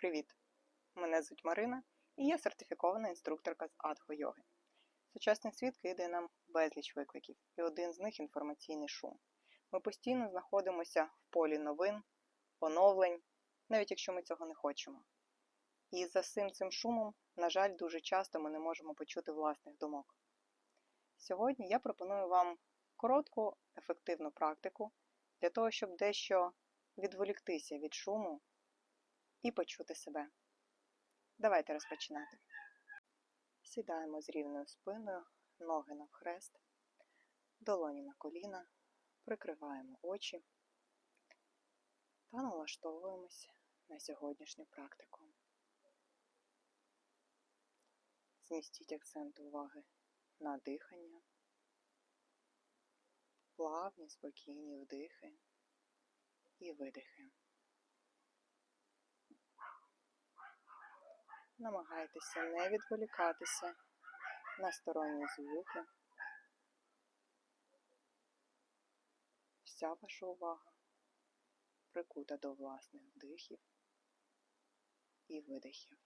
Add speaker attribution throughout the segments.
Speaker 1: Привіт! Мене звуть Марина і я сертифікована інструкторка з адго-йоги. Сучасний світ кидає нам безліч викликів, і один з них інформаційний шум. Ми постійно знаходимося в полі новин, оновлень, навіть якщо ми цього не хочемо. І за всім цим шумом, на жаль, дуже часто ми не можемо почути власних думок. Сьогодні я пропоную вам коротку, ефективну практику для того, щоб дещо відволіктися від шуму і почути себе. Давайте розпочинати. Сідаємо з рівною спиною, ноги навхрест, долоні на коліна, прикриваємо очі та налаштовуємось на сьогоднішню практику. Змістіть акцент уваги на дихання, плавні, спокійні вдихи і видихи. Намагайтеся не відволікатися на сторонні звуки. Вся ваша увага прикута до власних вдихів і видихів.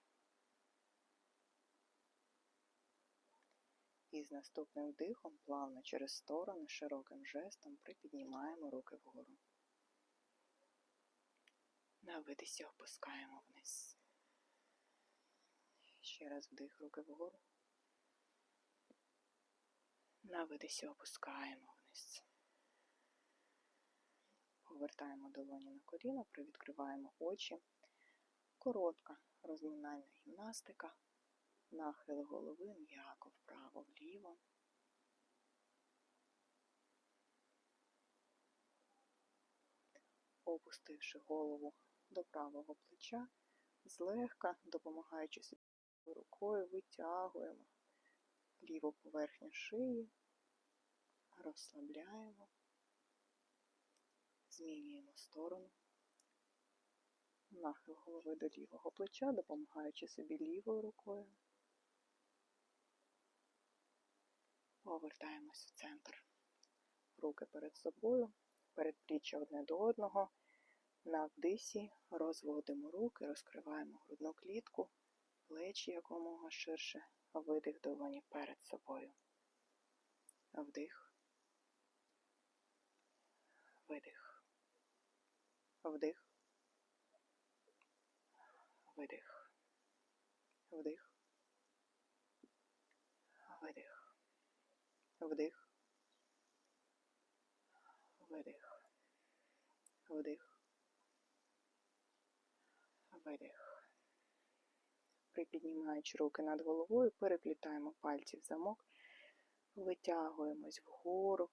Speaker 1: І з наступним вдихом плавно через сторони широким жестом припіднімаємо руки вгору. На видисі опускаємо вниз. Ще раз вдих руки вгору. На видисі опускаємо вниз. Повертаємо долоні на коліна, привідкриваємо очі. Коротка розминальна гімнастика. Нахил голови м'яко вправо-вліво. Опустивши голову до правого плеча, злегка допомагаючи собі рукою, витягуємо ліву поверхню шиї, розслабляємо, змінюємо сторону. Нахил голови до лівого плеча, допомагаючи собі лівою рукою. Повертаємось в центр. Руки перед собою, передпліччя одне до одного. На вдисі розводимо руки, розкриваємо грудну клітку, плечі якомога ширше, видих долоні перед собою. Вдих. Видих. Вдих. Видих. Вдих. Видих. Вдих. Видих. Вдих. Видих. Припіднімаючи руки над головою, переплітаємо пальці в замок, витягуємось вгору.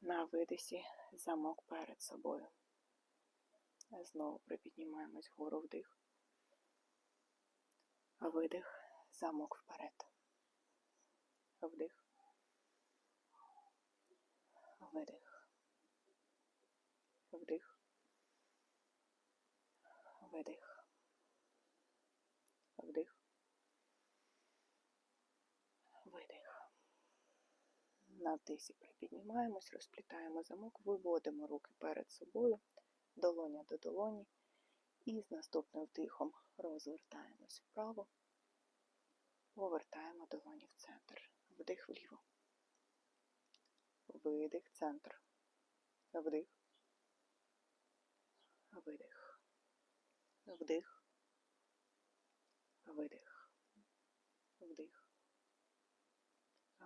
Speaker 1: На видисі замок перед собою. Знову припіднімаємось вгору вдих. Видих, замок вперед. Вдих. Видих. Вдих. Видих. Вдих. Видих. На вдисі припіднімаємось, розплітаємо замок, виводимо руки перед собою, долоня до долоні. І з наступним вдихом розвертаємось вправо, повертаємо долоні в центр. Вдих вліво. Видих, центр. Вдих. Видих. Вдих. Видих. Вдих.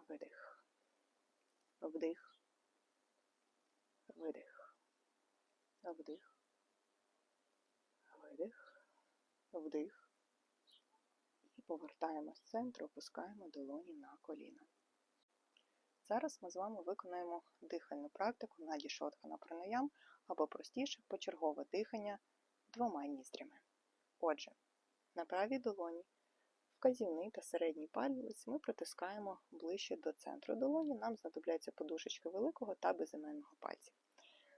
Speaker 1: Видих. Вдих. Видих. Вдих. Видих. Вдих. І повертаємо з центру, опускаємо долоні на коліна. Зараз ми з вами виконаємо дихальну практику наді шотхана пранаям або простіше почергове дихання двома ніздрями. Отже, на правій долоні вказівний та середній палець ми притискаємо ближче до центру долоні, нам знадобляться подушечки великого та безіменного пальця.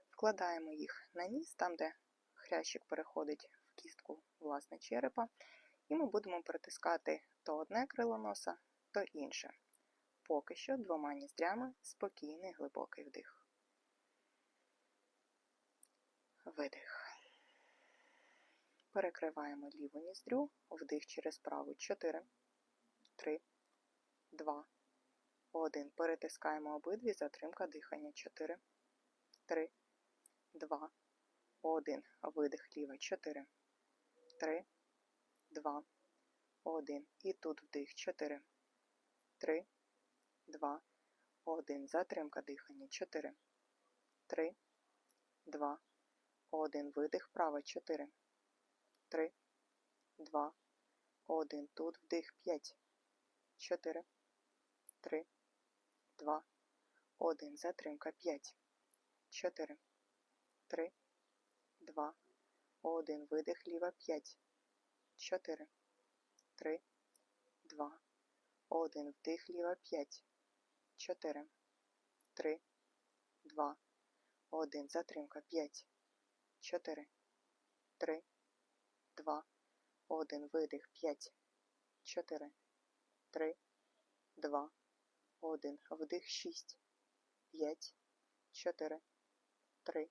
Speaker 1: Вкладаємо їх на ніс, там, де хрящик переходить в кістку власне черепа, і ми будемо притискати то одне крило носа, то інше. Поки що двома ніздрями спокійний глибокий вдих. Видих. Перекриваємо ліву ніздрю, вдих через праву 4, 3, 2, 1. Перетискаємо обидві, затримка дихання 4, 3, 2, 1. Видих ліва 4, 3, 2, 1. І тут вдих 4, 3, 2, 1. Затримка дихання 4, 3, 2, 1. Видих права 4, 3, 2, 1. Тут вдих 5, 4, 3, 2, 1. Затримка 5, 4, 3, 2, 1. Видих ліва 5, 4, 3, 2, 1. Вдих ліва 5, 4, 3, 2, 1. Затримка 5, 4, 3, 2, 1. Видих 5, 4, 3, 2, 1. Вдих 6, 5, 4, 3,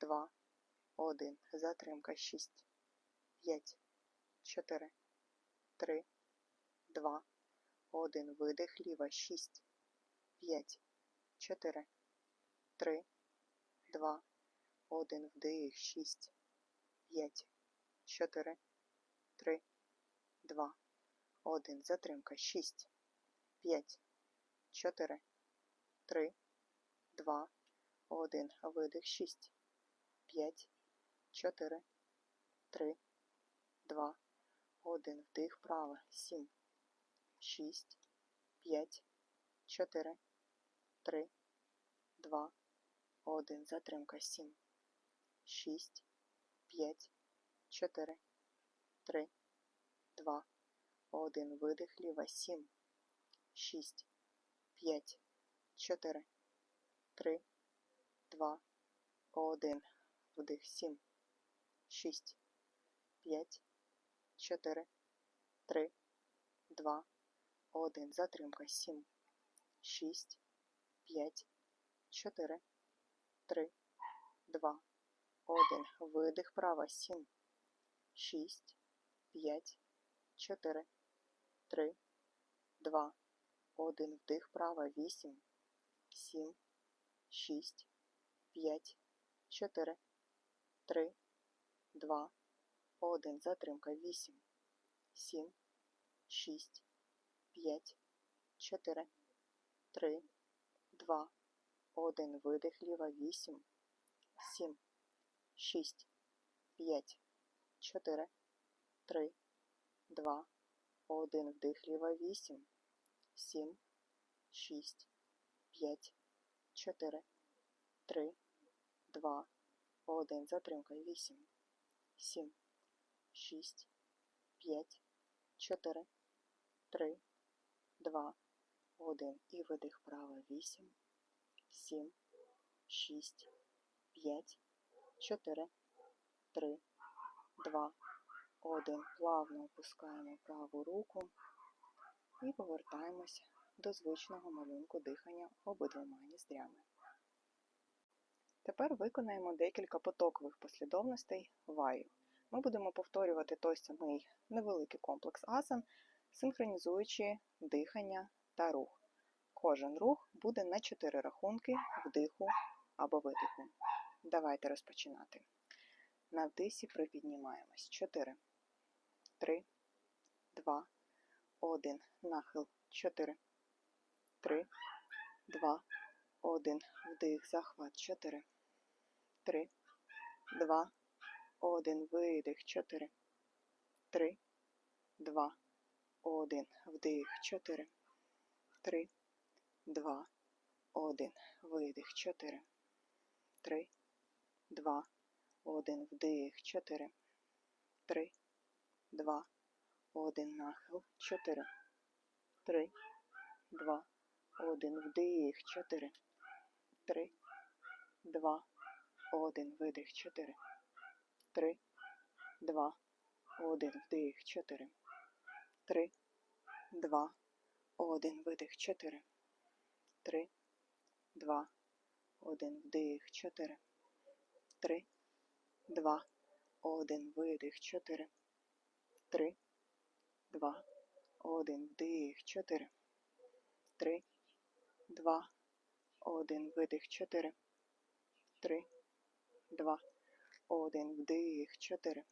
Speaker 1: 2, 1. Затримка 6, 5, 4, 3, 2, 1. Видих ліва 6, 5, 4, 3, 2, 1. Вдих 6, 5, 4, 3, 2, 1. Затримка 6, 5, 4, 3, 2, 1. Видих 6, 5, 4, 3, 2, 1. Вдих право 7, 6, 5, 4, 3, 2, 1. Затримка 7, 6, 5, 4, 3, 2, 1. Видих. Ліва. 7, 6, 5, 4, 3, 2, 1. Вдих. 7, 6, 5, 4, 3, 2, 1. Затримка. 7, 6, 5, 4, 3, 2, 1. Видих. Права. 7, 6, 5, 4, 3, 2, 1. Вдих права 8, 7, 6, 5, 4, 3, 2, 1. Затримка 8, 7, 6, 5, 4, 3, 2, 1. Видих ліва 8, 7, 6, 5, 4, 3, 2, 1. Вдих ліва 8, 7, 6, 5, 4, 3, 2, 1. Затримка. 8, 7, 6, 5, 4, 3, 2, 1. І видих право 8, 7, 6, 5, 4, 3, 2, 1. Плавно опускаємо праву руку і повертаємося до звичного малюнку дихання обидвома ніздрями. Тепер виконаємо декілька потокових послідовностей ваю. Ми будемо повторювати той самий невеликий комплекс асан, синхронізуючи дихання та рух. Кожен рух буде на 4 рахунки вдиху або видиху. Давайте розпочинати. На вдисі припіднімаємось. 4, 3, 2, 1. Нахил. 4, 3, 2, 1. Вдих, захват. 4, 3, 2, 1. Видих. 4, 3, 2, 1. Вдих. 4, 3, 2, 1. Видих. 4, 3, 2, 1. Вдих 4, 3, 2, 1. Нахил 4, 3, 2, 1. Вдих 4, 3, 2, 1. Видих 4, 3, 2, 1. Вдих 4, 3, 2, 1. Видих 4, 3, 2, 1. Вдих 4, 3, 2, один, видих, чотири, три, два, один, вдих, чотири, три, два, один, видих, чотири, три, два, один, вдих, чотири,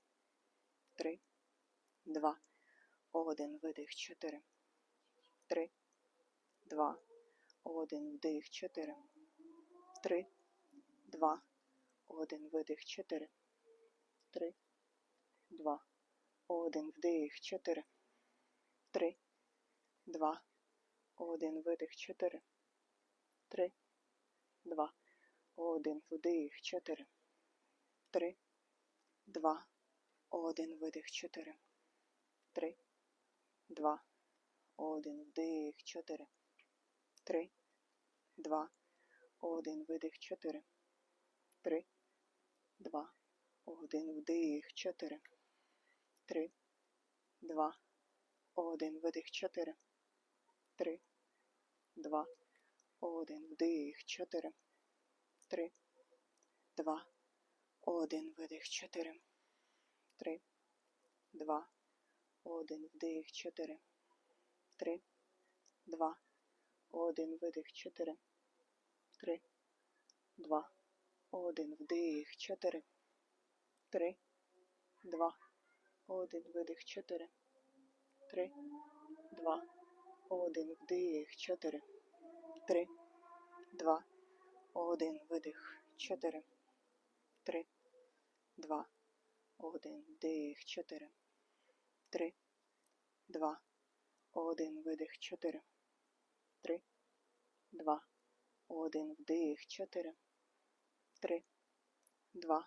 Speaker 1: три, два, один, видих, чотири, три, два, один, вдих, чотири, три, два, один, видих, чотири, три, два, один, вдих, чотири, три, два, один, видих, чотири, три, два, один, вдих, чотири, три, два, один, видих, чотири, три, два, один, вдих, чотири, три, два, один, видих, чотири, три, два, один, вдих, чотири, три, два, один, видих, чотири, три, два, один, вдих, чотири, три, два, один, видих, чотири, три, два, один, вдих, чотири, три, два, один, видих, чотири, три, два, один, вдих, чотири, три, два, один, видих, чотири, три, два, один, вдих, чотири, три, два, один, видих, чотири, три, два, один, вдих, чотири, три, два, один, видих, чотири, три, два, один, вдих, чотири, три, два,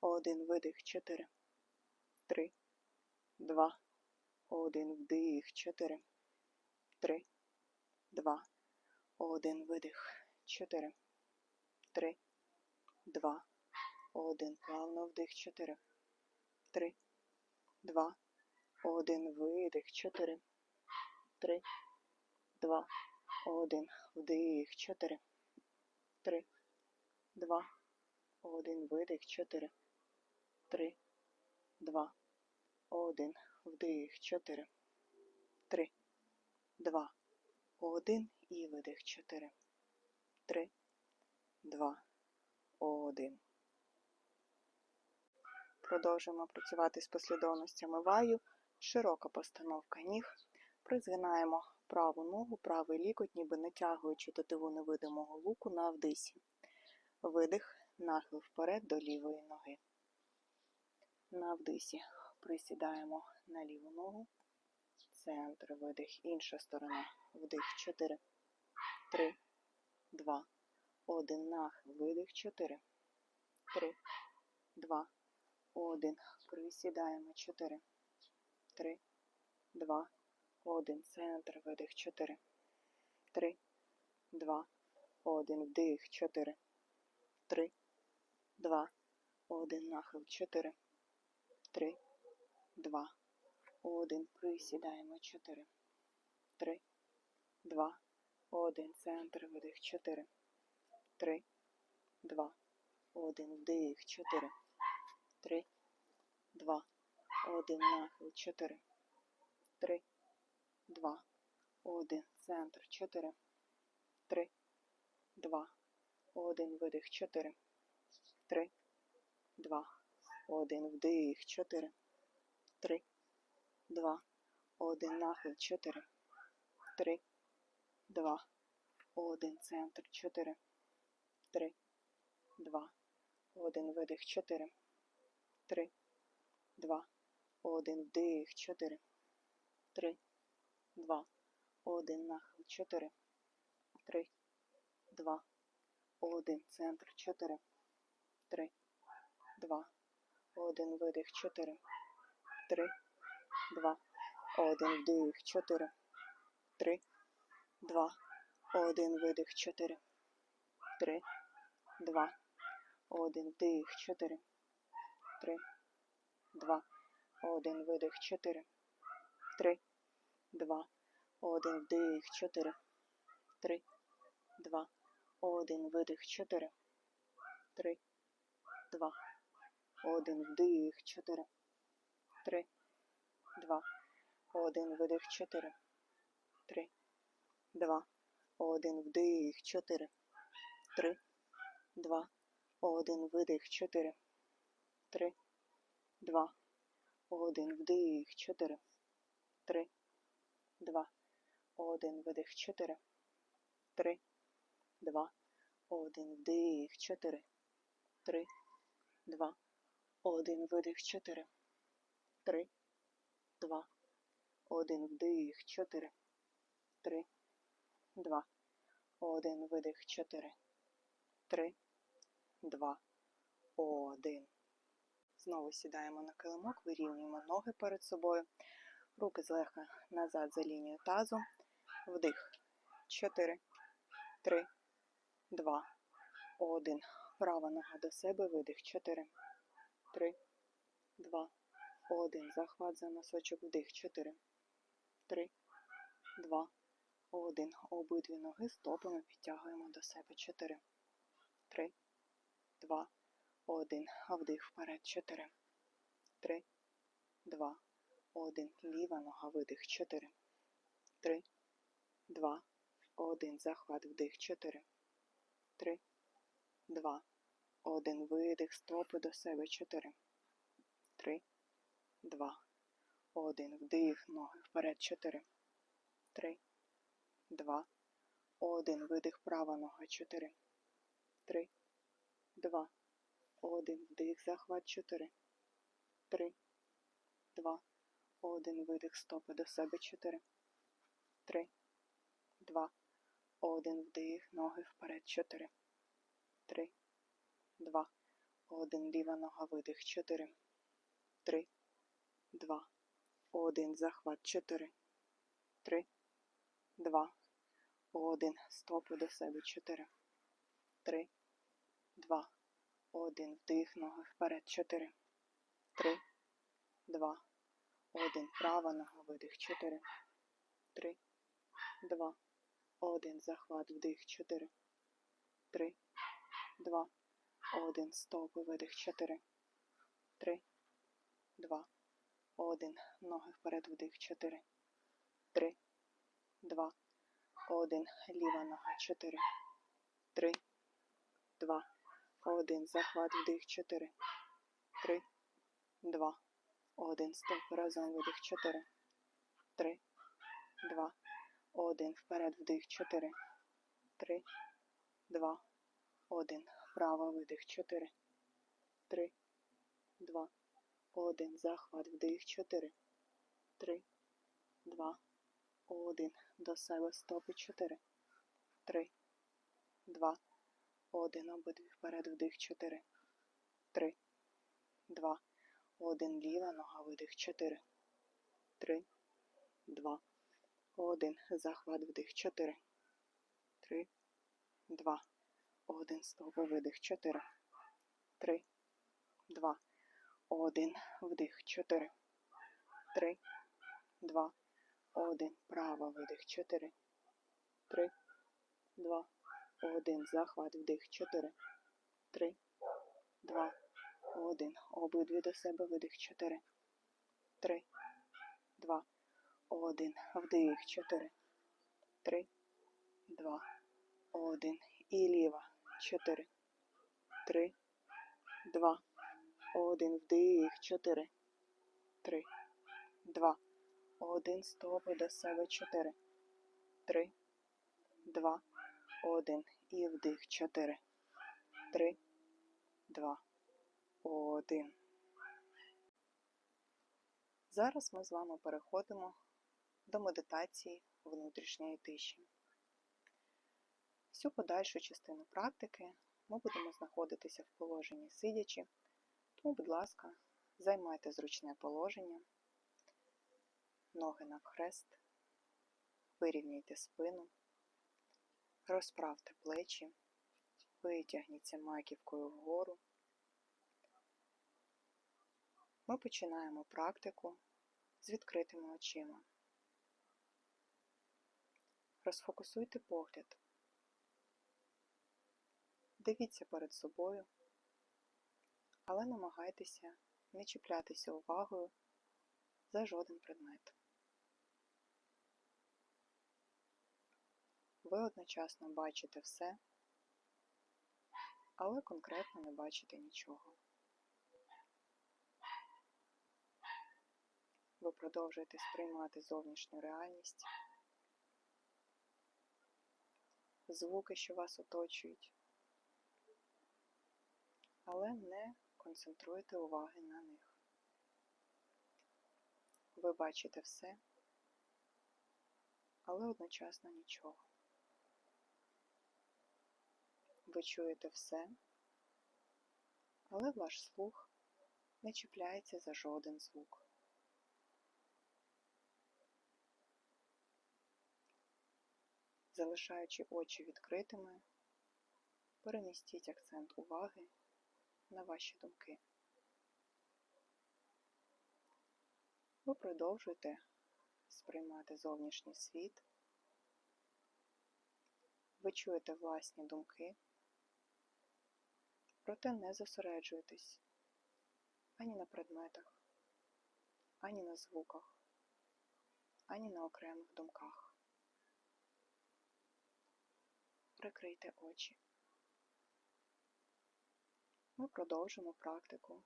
Speaker 1: один, видих, чотири, три, два, один, вдих, чотири, три, два, один, видих, чотири, три, два, один, плавно вдих, чотири, три, два, один, видих, чотири, три, два, один, вдих, чотири, три, два, один, видих, чотири, три, два, один, вдих, чотири, три, два, один. І видих, чотири, три, два, один. Продовжуємо працювати з послідовностями ваю. Широка постановка ніг. Призгинаємо праву ногу, правий лікоть, ніби натягуючи тетиву невидимого луку на вдисі. Видих, нахил вперед до лівої ноги. На вдисі присідаємо на ліву ногу. Центр, видих, інша сторона. Вдих. 4, 3, 2, 1, нахил, видих. 4, 3, 2, 1. Присідаємо. 4, 3, 2, 1. Центр, видих. 4, 3, 2, 1. Вдих. 4, 3, 2, 1. Нахил. 4, 3, 2, 1. Присідаємо. 4, 3, 2, 1. Центр, видих. 4, 3, 2, 1. Вдих. 4, 3, 2, 1. Нахил. 4, 3, 2, 1. Центр. 4, 3, 2, 1. Видих. 4, 3, 2, 1. Вдих 4, 3, 2, 1. Нахил 4, 3, 2, 1. Центр 4, 3, 2, 1. Видих 4, 3, 2, 1. Вдих 4, 3, 2, 1. Нахил 4, 3, 2, 1. Центр 4, 3, 2, 1. Видих 4, 3, 2, 1. Вдих 4, 3, 2, 1. Видих 4, 3, 2, 1. Вдих 4, 3, 2, 1. Видих 4, 3, 2, 1. Вдих 4, 3, 2, 1. Видих 4, 3, 2, один вдих, чотири, три, два, один видих, чотири, три, два, один вдих, чотири, три, два, один видих, чотири, три, два, один вдих, чотири, три, два, один видих, чотири, три, два, один вдих, чотири, три, два, один видих, чотири, три, два, один вдих, чотири, три, два, один видих, чотири, три, два, один. Знову сідаємо на килимок, вирівнюємо ноги перед собою, руки злегка назад за лінію тазу, вдих, чотири, три, два, один. Права нога до себе, видих, чотири, три, два, один. Захват за носочок, вдих, чотири, три, два, один. Обидві ноги стопами підтягуємо до себе, чотири, три, два, один. Вдих вперед, чотири, три, два, один. Ліва нога, видих, чотири, три, два, один. Захват, вдих, чотири, три, два, один. Видих, стопи до себе, чотири, три, два, один. Вдих, ноги вперед, чотири, три, два, один. Видих, права нога, чотири, три, два, один. Вдих, захват, чотири, три, два, один. Видих, стопи до себе, чотири, три, два, один. Вдих, ноги вперед, чотири, три, два, один. Ліва нога, видих, чотири, три, два, один. Захват, чотири, три, два, один. Стопи до себе, чотири, три, два, один. Вдих, ноги вперед, чотири, три, два, один. Права нога, видих, чотири, три, два, один. Захват, вдих, чотири, три, два, один стовпи, видих, 4, 3, 2, 1, ноги вперед, вдих, 4, 3, 2, 1, ліва нога, 4, 3, 2, 1, захват, вдих, 4, 3, 2, 1, стоп, разом видих, 4, 3, 2, 1, вперед, вдих, 4, 3, 2, 1, Вправо видих 4. 3, 2, 1. Захват вдих 4. 3, 2, 1. До себе стопи 4. 3, 2, 1. Обидві вперед вдих 4. 3, 2, 1. Ліва нога видих 4. 3, 2, 1. Захват вдих 4. 3, 2, 1 один. Стопи, видих, чотири, три, два, один. Вдих, чотири, три, два, один. Право, видих, чотири, три, два, один. Захват, вдих, чотири, три, два, один. Обидві до себе, видих, чотири, три, два, один. Вдих, чотири, три, два, один. І ліва, чотири, три, два, один. Вдих, чотири, три, два, один. Стопи до себе, чотири, три, два, один. І вдих, чотири, три, два, один. Зараз ми з вами переходимо до медитації внутрішньої тиші. Всю подальшу частину практики ми будемо знаходитися в положенні сидячи, тому, будь ласка, займайте зручне положення, ноги навхрест, вирівняйте спину, розправте плечі, витягніться маківкою вгору. Ми починаємо практику з відкритими очима. Розфокусуйте погляд. Дивіться перед собою але намагайтеся не чіплятися увагою за жоден предмет. Ви одночасно бачите все, але конкретно не бачите нічого. Ви продовжуєте сприймати зовнішню реальність, звуки, що вас оточують, але не концентруйте уваги на них. Ви бачите все, але одночасно нічого. Ви чуєте все, але ваш слух не чіпляється за жоден звук. Залишаючи очі відкритими, перемістіть акцент уваги на ваші думки. Ви продовжуєте сприймати зовнішній світ, ви чуєте власні думки, проте не зосереджуєтесь ані на предметах, ані на звуках, ані на окремих думках. Прикрийте очі. Ми продовжимо практику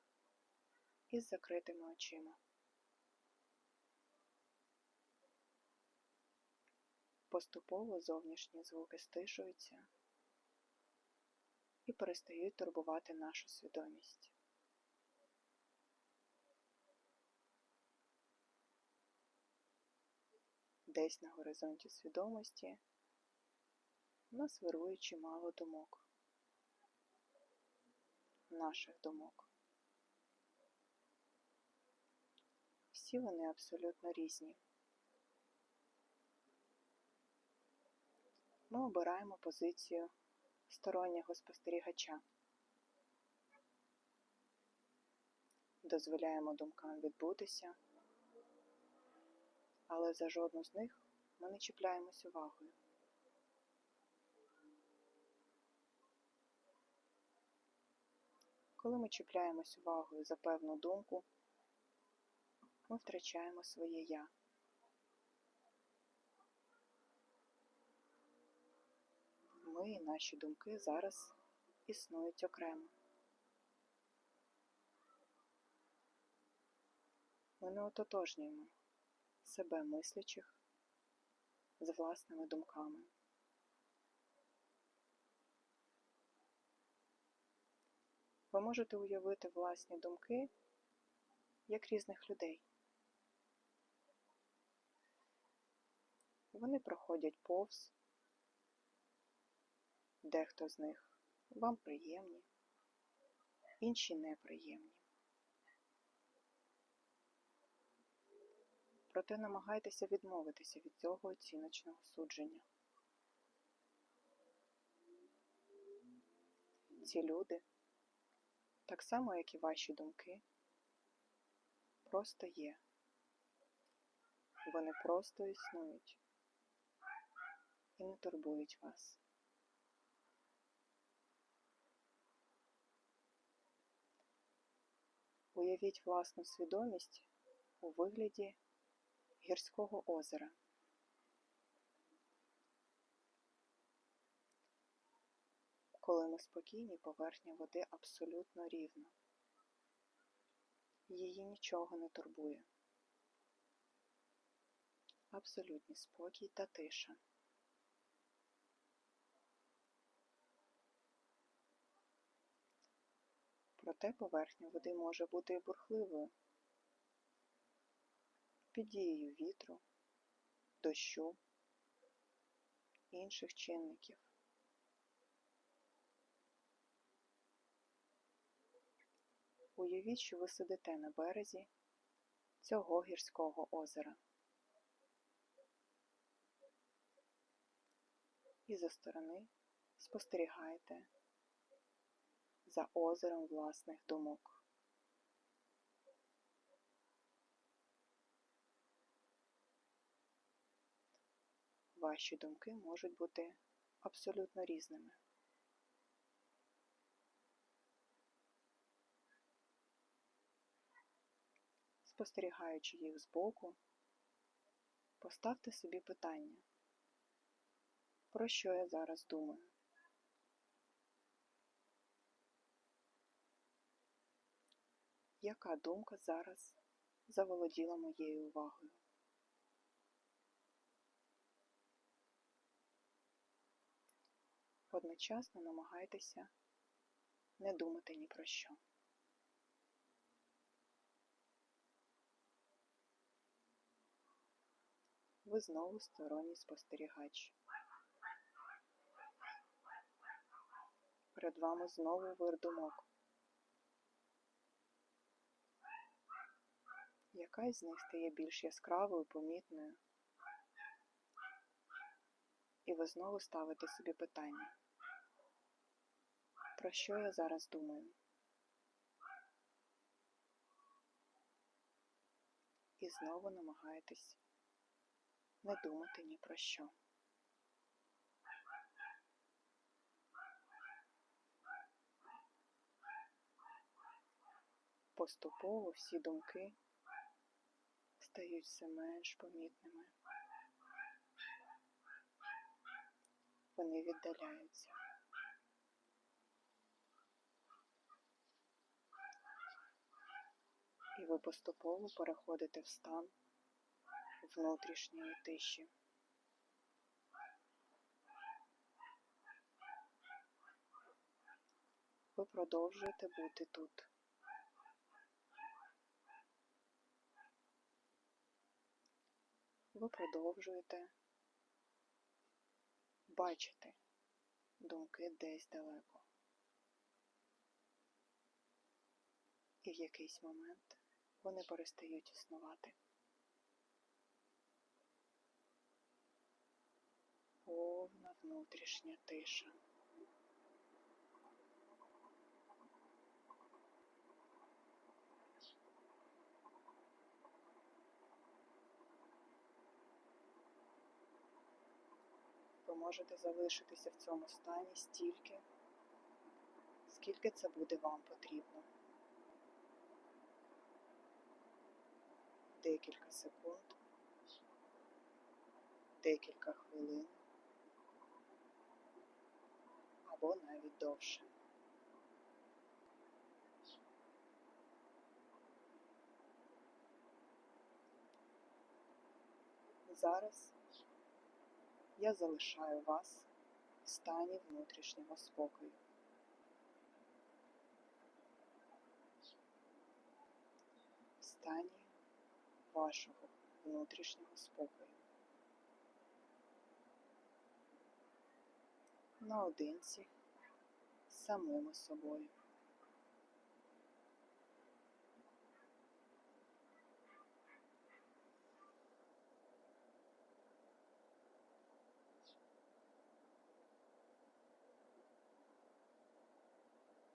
Speaker 1: із закритими очима. Поступово зовнішні звуки стишуються і перестають турбувати нашу свідомість. Десь на горизонті свідомості у нас вирує чимало думок, наших думок. Всі вони абсолютно різні. Ми обираємо позицію стороннього спостерігача. Дозволяємо думкам відбутися, але за жодну з них ми не чіпляємось увагою. Коли ми чіпляємось увагою за певну думку, ми втрачаємо своє я. Ми і наші думки зараз існують окремо. Ми не ототожнюємо себе мислячих з власними думками. Ви можете уявити власні думки як різних людей. Вони проходять повз, дехто з них вам приємні, інші неприємні. Проте намагайтеся відмовитися від цього оціночного судження. Ці люди так само, як і ваші думки, просто є. Вони просто існують і не турбують вас. Уявіть власну свідомість у вигляді гірського озера. Коли ми спокійні, поверхня води абсолютно рівна. Її нічого не турбує. Абсолютний спокій та тиша. Проте поверхня води може бути бурхливою під дією вітру, дощу, інших чинників. Уявіть, що ви сидите на березі цього гірського озера. І зі сторони спостерігаєте за озером власних думок. Ваші думки можуть бути абсолютно різними. Спостерігаючи їх збоку, поставте собі питання, про що я зараз думаю? Яка думка зараз заволоділа моєю увагою? Одночасно намагайтеся не думати ні про що. Ви знову сторонній спостерігач. Перед вами знову вир думок. Якась з них стає більш яскравою, помітною. І ви знову ставите собі питання. Про що я зараз думаю? І знову намагаєтесь не думати ні про що. Поступово всі думки стають все менш помітними. Вони віддаляються. І ви поступово переходите в стан внутрішньої тиші. Ви продовжуєте бути тут. Ви продовжуєте бачити думки десь далеко. І в якийсь момент вони перестають існувати. Повна внутрішня тиша. Ви можете залишитися в цьому стані стільки, скільки це буде вам потрібно. Декілька секунд, декілька хвилин або навіть довше. Зараз я залишаю вас в стані внутрішнього спокою. В стані вашого внутрішнього спокою. Наодинці з самими собою.